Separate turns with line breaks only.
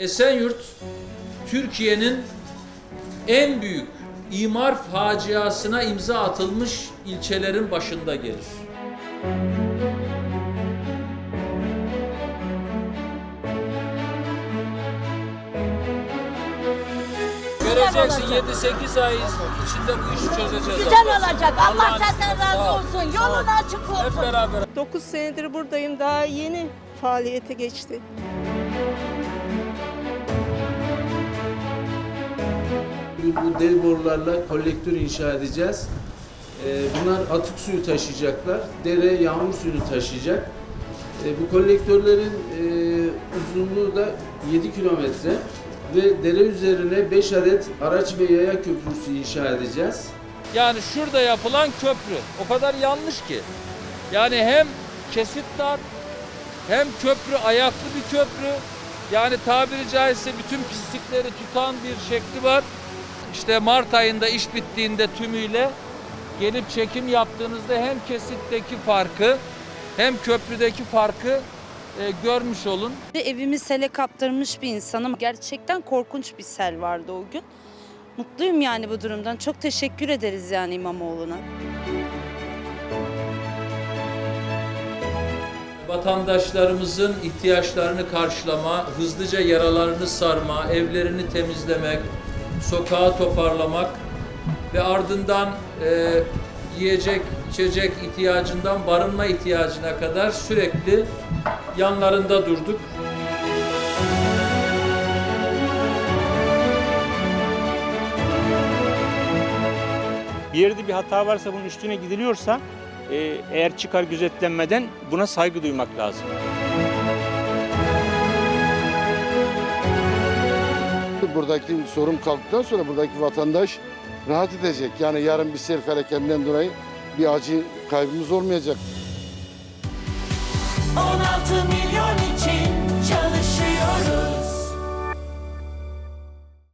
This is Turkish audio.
Esenyurt Türkiye'nin en büyük imar faciasına imza atılmış ilçelerin başında gelir. Göreceksin 7-8 ay içinde bu işi çözeceğiz.
Güzel olacak. Allah
Allah'ın
senden razı
ol.
olsun. Yolun açık
Hep
olsun.
beraber.
9 senedir buradayım. Daha yeni faaliyete geçti.
Bu dev borularla kolektör inşa edeceğiz. Ee, Bunlar atık suyu taşıyacaklar. Dere yağmur suyunu taşıyacak. Ee, Bu kolektörlerin e, uzunluğu da 7 kilometre ve dere üzerine 5 adet araç ve yaya köprüsü inşa edeceğiz.
Yani şurada yapılan köprü o kadar yanlış ki. Yani hem kesit dar hem köprü ayaklı bir köprü. Yani tabiri caizse bütün pislikleri tutan bir şekli var. İşte Mart ayında iş bittiğinde tümüyle gelip çekim yaptığınızda hem kesitteki farkı hem köprüdeki farkı e, görmüş olun.
Evimi sele kaptırmış bir insanım. Gerçekten korkunç bir sel vardı o gün. Mutluyum yani bu durumdan. Çok teşekkür ederiz yani İmamoğlu'na.
vatandaşlarımızın ihtiyaçlarını karşılama, hızlıca yaralarını sarma, evlerini temizlemek, sokağı toparlamak ve ardından e, yiyecek, içecek ihtiyacından barınma ihtiyacına kadar sürekli yanlarında durduk.
Bir yerde bir hata varsa bunun üstüne gidiliyorsa e, eğer çıkar gözetlenmeden buna saygı duymak lazım.
Buradaki sorun kalktıktan sonra buradaki vatandaş rahat edecek. Yani yarın bir sel felaketinden dolayı bir acı kaybımız olmayacak.
16 milyon